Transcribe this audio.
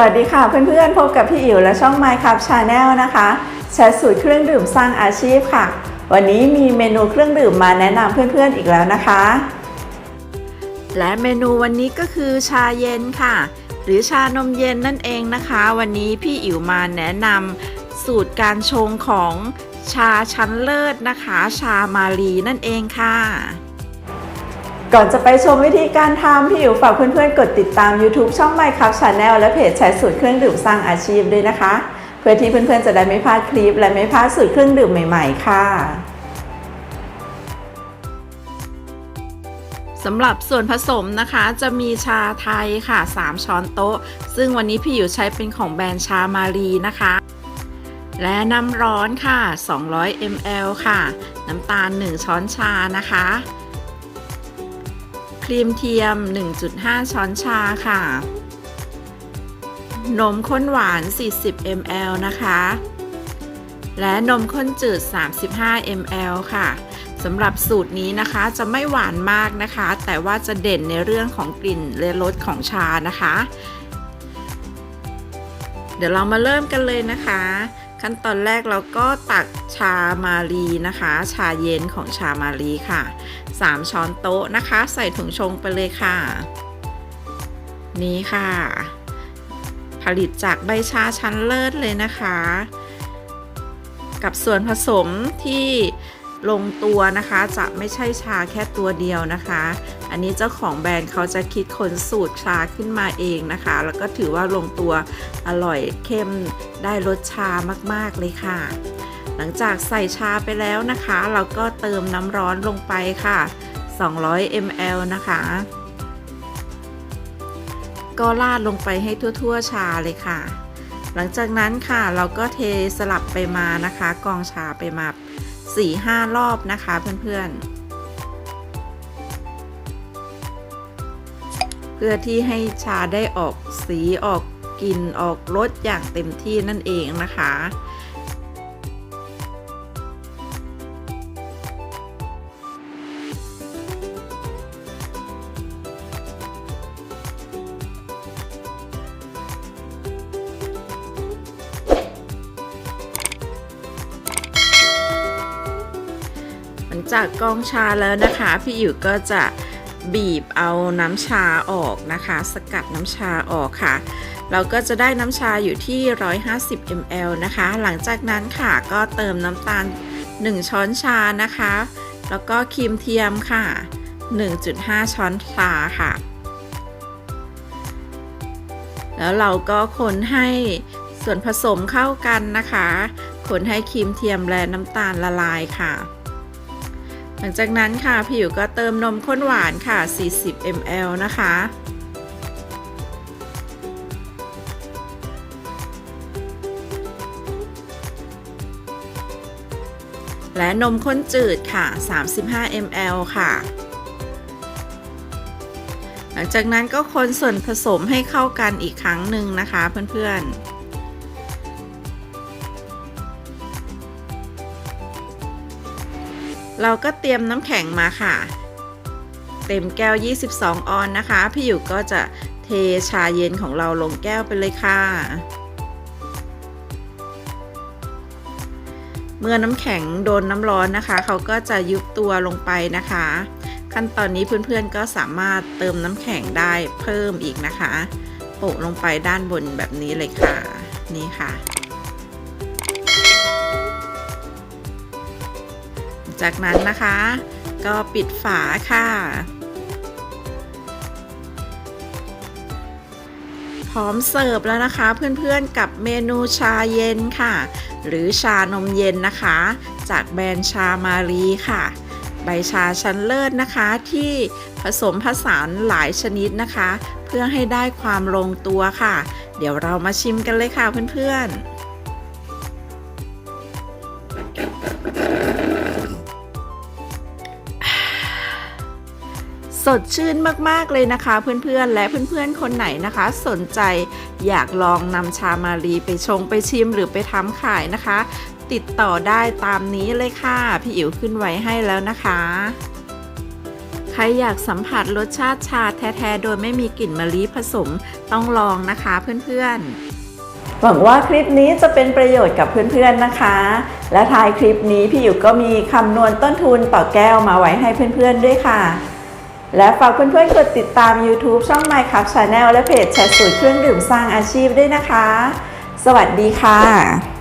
วัสดีค่ะเพื่อนๆ พบกับพี่อิ๋วและช่อง My Cup Channel นะคะแชร์สูตรเครื่องดื่มสร้างอาชีพค่ะ วันนี้มีเมนูเครื่องดื่มมาแนะนำเพื่อนๆอีกแล้วนะคะ และเมนูวันนี้ก็คือชาเย็นค่ะ หรือชานมเย็นนั่นเองนะคะ วันนี้พี่อิ๋วมาแนะนำสูตรการชงของชาชั้นเลิศนะคะ ชามาลีนั่นเองค่ะ ก่อนจะไปชมวิธีการทำพี่อิ๋วฝากเพื่อนๆ กดติดตาม YouTube ช่อง My Cup Channel และเพจใช้สูตรเครื่องดื่มสร้างอาชีพด้วยนะคะ เพื่อที่เพื่อนๆ จะได้ไม่พลาดคลิป และไม่พลาดสูตรเครื่องดื่มใหม่ๆ ค่ะสำหรับส่วนผสมนะคะจะมีชาไทยค่ะ 3 ช้อนโต๊ะ ซึ่งวันนี้พี่อิ๋วใช้เป็นของแบรนด์ชามารีนะคะและน้ำร้อนค่ะ 200 ml ค่ะ น้ำตาล 1 ช้อนชานะคะ ครีมเทียม 1.5 ช้อนชาค่ะ นมข้นหวาน 40 ml นะคะ และนมข้นจืด 35 ml ค่ะสำหรับสูตรนี้นะคะจะไม่หวานมากนะคะ แต่ว่าจะเด่นในเรื่องของกลิ่นและรสของชานะคะ เดี๋ยวเรามาเริ่มกันเลยนะคะ ขั้นตอนแรกเราก็ตักชามารีนะคะ ชาเย็นของชามารีค่ะ 3 ช้อนโต๊ะนะคะ ใส่ถุงชงไปเลยค่ะ นี่ค่ะ ผลิตจากใบชาชั้นเลิศเลยนะคะ กับส่วนผสมที่ ลงตัวนะคะจะไม่ใช่ชาแค่ตัวเดียวนะคะ อันนี้เจ้าของแบรนด์เขาจะคิดค้นสูตรชาขึ้นมาเองนะคะ แล้วก็ถือว่าลงตัวอร่อยเข้มได้รสชามากๆเลยค่ะ หลังจากใส่ชาไปแล้วนะคะ เราก็เติมน้ำร้อนลงไปค่ะ 200 ml นะคะ ก็ราดลงไปให้ทั่วๆ ชาเลยค่ะ หลังจากนั้นค่ะเราก็เทสลับไปมานะคะ กองชาไปมา 4-5 รอบนะคะเพื่อนๆ เพื่อที่ให้ชาได้ออกสีออกกลิ่นออกรสอย่างเต็มที่นั่นเองนะคะ จากกองชาแล้วนะคะ พี่อิ๋วก็จะบีบเอาน้ำชาออกนะคะ สกัดน้ำชาออกค่ะ เราก็จะได้น้ำชาอยู่ที่ 150 ml นะคะ หลังจากนั้นค่ะก็เติมน้ำตาล 1 ช้อนชานะคะ แล้วก็ครีมเทียมค่ะ 1.5 ช้อนชาค่ะ แล้วเราก็คนให้ส่วนผสมเข้ากันนะคะ คนให้ครีมเทียมและน้ำตาลละลายค่ะ หลังจากนั้นค่ะผิวก็เติมนมข้นหวานค่ะ 40 ml นะคะ และนมข้นจืดค่ะ 35 ml ค่ะ หลังจากนั้นก็คนส่วนผสมให้เข้ากันอีกครั้งหนึ่งนะคะเพื่อนๆ เราก็เตรียมน้ำแข็งมาค่ะ เต็มแก้ว 22 ออนนะคะ พี่อยู่ก็จะเทชาเย็นของเราลงแก้วไปเลยค่ะ เมื่อน้ำแข็งโดนน้ำร้อนนะคะ เขาก็จะยุบตัวลงไปนะคะ ขั้นตอนนี้เพื่อนๆก็สามารถเติมน้ำแข็งได้เพิ่มอีกนะคะ โปะลงไปด้านบนแบบนี้เลยค่ะ นี่ค่ะ จากนั้นนะคะ ก็ปิดฝาค่ะ พร้อมเสิร์ฟแล้วนะคะ เพื่อนๆกับเมนูชาเย็นค่ะ หรือชานมเย็นนะคะ จากแบรนด์ชามารีค่ะ ใบชาชั้นเลิศนะคะ ที่ผสมผสานหลายชนิดนะคะ เพื่อให้ได้ความลงตัวค่ะ เดี๋ยวเรามาชิมกันเลยค่ะเพื่อนๆ สดชื่นมากๆเลยนะคะ เพื่อนๆ และเพื่อนๆ คนไหนนะคะ สนใจอยากลองนำชามารีไปชงไปชิมหรือไปทำขายนะคะ ติดต่อได้ตามนี้เลยค่ะ พี่อิ๋วขึ้นไว้ให้แล้วนะคะ ใครอยากสัมผัสรสชาติชาแท้ๆ โดยไม่มีกลิ่นมะลิผสมต้องลองนะคะเพื่อนๆหวังว่าคลิปนี้จะเป็นประโยชน์กับเพื่อนๆนะคะ และท้ายคลิปนี้พี่อยู่ก็มีคำนวณต้นทุนต่อแก้วมาไว้ให้เพื่อนๆด้วยค่ะ และฝากเพื่อนๆกดติดตาม YouTube ช่อง My Cup Channel และเพจแชร์สูตรเครื่องดื่มสร้างอาชีพด้วยนะคะ สวัสดีค่ะ